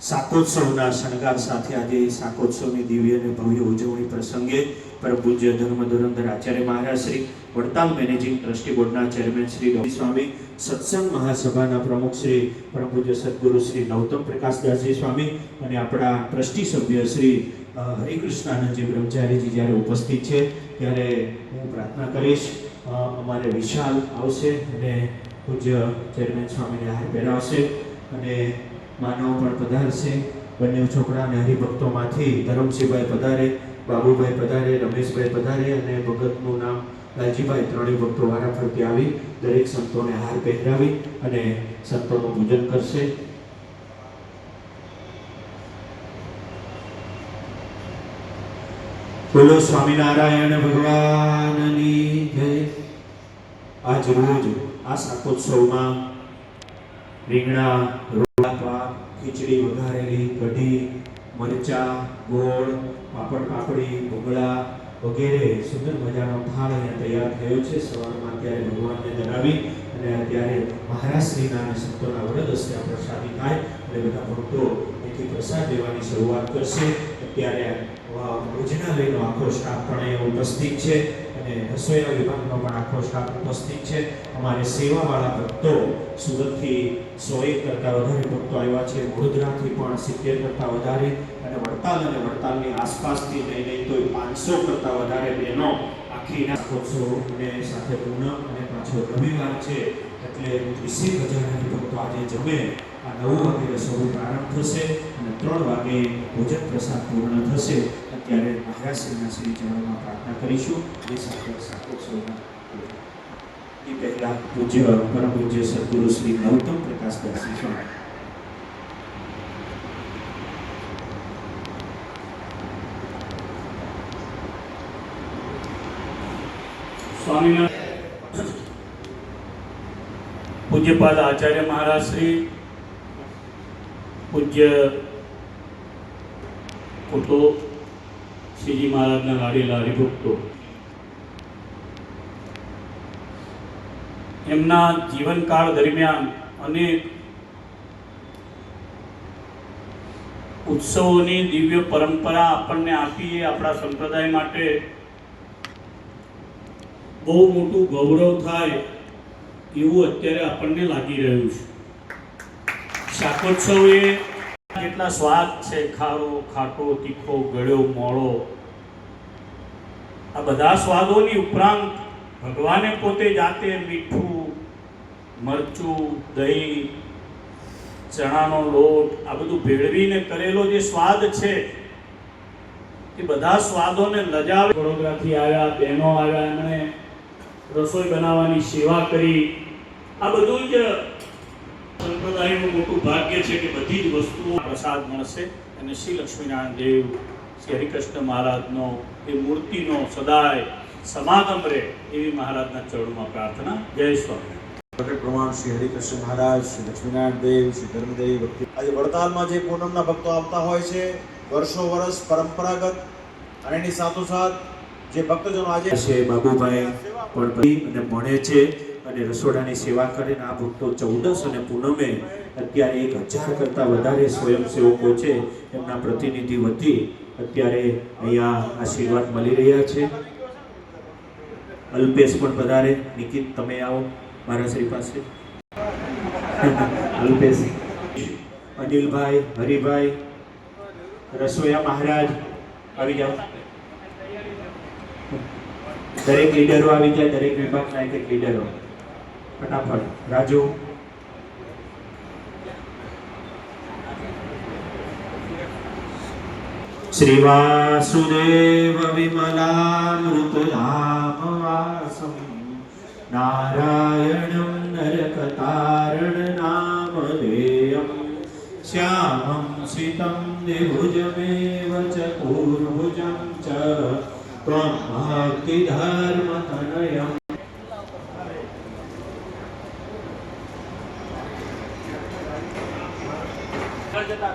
શાકોત્સવના શણગાર સાથે આજે શાકોત્સવની દિવ્ય અને ભવ્ય ઉજવણી પ્રસંગે પરમ ધર્મ ધુરંધર આચાર્ય મહારાજ શ્રી વડતાલ મેનેજિંગ ટ્રસ્ટી બોર્ડના ચેરમેન શ્રી ડોક્ટર સ્વામી, સત્સંગ મહાસભાના પ્રમુખ શ્રી પરમ સદગુરુ શ્રી નવતમ પ્રકાશદાસજી સ્વામી અને આપણા ટ્રસ્ટી સભ્ય શ્રી હરિકૃષ્ણાનંદજી બ્રહ્મચારીજી જ્યારે ઉપસ્થિત છે ત્યારે હું પ્રાર્થના કરીશ અમારે વિશાલ આવશે અને પૂજ્ય ચેરમેન સ્વામીને હાર પહેરાવશે. અને માનવ પણ પધારશે. બંને છોકરા અને હરિભક્તોમાંથી ધરમસિંહભાઈ પધારે, બાબુભાઈ પધારે, રમેશભાઈ પધારે અને ભગતનું નામ લાલજીભાઈ ત્રણેય ભક્તો વારાફરતી આવી, દરેક સંતોને હાર પહેરાવી અને સંતોનું પૂજન કરશે. બોલો સ્વામિનારાયણ ભગવાનની જય. આજ રોજ આ શાકોત્સવમાં રીંગણા રોટલા પાક ખીચડી વઘારેલી કઢી, મરચા, ગોળ, પાપડ, પાપડી ભૂગળા વગેરે સુંદર મજાનો થાળ અહીંયા તૈયાર થયો છે. સવારમાં અત્યારે ભગવાનને ધરાવી અને અત્યારે મહારાજશ્રીના અને સંતોના વરદ હસ્તે આ પ્રસાદી થાય અને બધા ભક્તો એથી પ્રસાદ લેવાની શરૂઆત કરશે. અત્યારે ભોજનાલયનો આખો સ્ટાફ પણ અહીંયા ઉપસ્થિત છે. રસોઈયા વિભાગનો પણ આખો સ્ટાફ ઉપસ્થિત છે. અમારે સેવાવાળા ભક્તો સુરતથી સો એક કરતાં વધારે ભક્તો આવ્યા છે. વડોદરાથી પણ સિત્તેર કરતાં વધારે અને વડતાલ અને વડતાલની આસપાસથી લઈ લઈ તો પાંચસો કરતાં વધારે બહેનો આખી રાખોત્સવ અને સાથે પૂનમ અને પાછો રવિવાર છે. એટલે વીસેક હજારની ભક્તો આજે જમે. આ નવ વાગે રસોડું પ્રારંભ થશે અને ત્રણ વાગે ભોજન પ્રસાદ પૂર્ણ થશે. અત્યારે મહારાજશ્રીના શ્રી ચરણમાં પ્રાર્થના કરીશું. એ સાથે શાકોત્સવના એ પહેલા પૂજ્ય પરમ પૂજ્ય સદગુરુ શ્રી ગૌતમ પ્રકાશદાસજી સ્વામી સ્વામિનારાયણ પૂજ્યપાદ આચાર્ય મહારાજ શ્રી પૂજ્ય પુતો શ્રીજી મહારાજના લાડીલા હરિભક્તો એમના જીવનકાળ દરમિયાન અનેક ઉત્સવોની દિવ્ય પરંપરા આપણને આપી એ આપણા સંપ્રદાય માટે બહુ મોટું ગૌરવ થાય એવું અત્યારે આપણને લાગી રહ્યું છે. શાકોત્સવ એ કેટલા સ્વાદ છે? ખારો, ખાટો, તીખો, ગળ્યો, મોળો. આ બધા સ્વાદોની ઉપરાંત ભગવાને પોતે જાતે મીઠું, મરચું, દહીં, ચણાનો લોટ, આ બધું ભેળવીને કરેલો જે સ્વાદ છે, એ બધા સ્વાદોને લજાવે. વડોદરાથી આવ્યા, બહેનો આવ્યા, એમણે રસોઈ બનાવવાની સેવા કરી. આ બધું જ સંપ્રદાયનું મોટું ભાગ્ય છે કે બધી જ વસ્તુઓ પ્રસાદ મળશે અને શ્રી લક્ષ્મીનારાયણ દેવ શ્રી હરિકૃષ્ણ મહારાજનો એ મૂર્તિનો સદાય સમાગમ રહે એવી મહારાજના ચરણમાં પ્રાર્થના. જય સ્વામી પ્રગટ પ્રમાણ શ્રી હરિકૃષ્ણ મહારાજ શ્રી લક્ષ્મીનારાયણ દેવ શ્રી ધર્મદેવી ભક્તિ. આજે વડતાલમાં જે પૂનમના ભક્તો આવતા હોય છે વર્ષો વર્ષ પરંપરાગત અને એની સાથોસાથ જે ભક્તજનો આજે છે બાબુભાઈ પણ અને ભણે છે. અને રસોડાની સેવા કરે ને આ ભક્તો ચૌદસ અને પૂનમે અત્યારે એક હજાર કરતાં વધારે સ્વયંસેવકો છે. એમના પ્રતિનિધિ વતી અત્યારે અહીંયા આશીર્વાદ મળી રહ્યા છે. અલ્પેશ પણ વધારે નિકિત, તમે આવો મારા શ્રી પાસે. અલ્પેશ. અનિલભાઈ, હરિભાઈ, રસોયા મહારાજ, આવી જાઓ. દરેક લીડરો આવી જાય, દરેક વિભાગના એક એક લીડરો. ફટાફટ, રાજુ. શ્રી વાસુદેવ વિમલામૃતધામવાસમ નારાયણમ નરકતારણ નામધેયમ શ્યામમ સિતમ દ્વિભુજમેવ ચતુર્ભુજમ ચ. ત્વમ ભક્તિધર્મતનયમ જતા